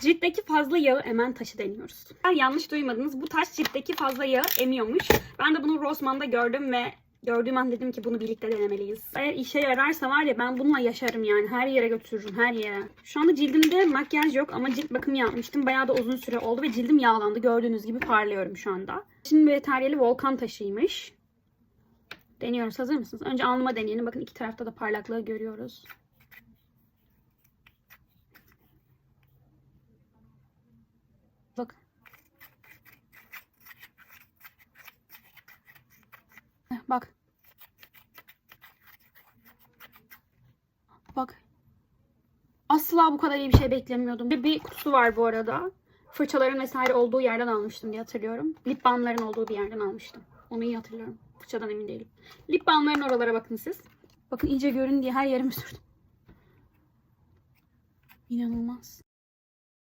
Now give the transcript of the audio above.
Ciltteki fazla yağı emen taşı deniyoruz. Yanlış duymadınız. Bu taş ciltteki fazla yağı emiyormuş. Ben de bunu Rossmann'da gördüm ve gördüğüm an dedim ki bunu birlikte denemeliyiz. Eğer işe yararsa var ya ben bununla yaşarım yani. Her yere götürürüm her yere. Şu anda cildimde makyaj yok ama cilt bakımı yapmıştım. Bayağı da uzun süre oldu ve cildim yağlandı. Gördüğünüz gibi parlıyorum şu anda. Şimdi veteriyeli volkan taşıymış. Deniyoruz. Hazır mısınız? Önce alnıma deneyelim. Bakın iki tarafta da parlaklığı görüyoruz. Heh, Bak. Bak. Asla bu kadar iyi bir şey beklemiyordum. Bir, bir kutusu var bu arada. Fırçaların vesaire olduğu yerden almıştım diye hatırlıyorum. Lip balmların olduğu bir yerden almıştım. Onu iyi hatırlıyorum. Fırçadan emin değilim. Lip balmların oralara bakın siz. Bakın iyice görün diye her yerimi sürdüm. İnanılmaz.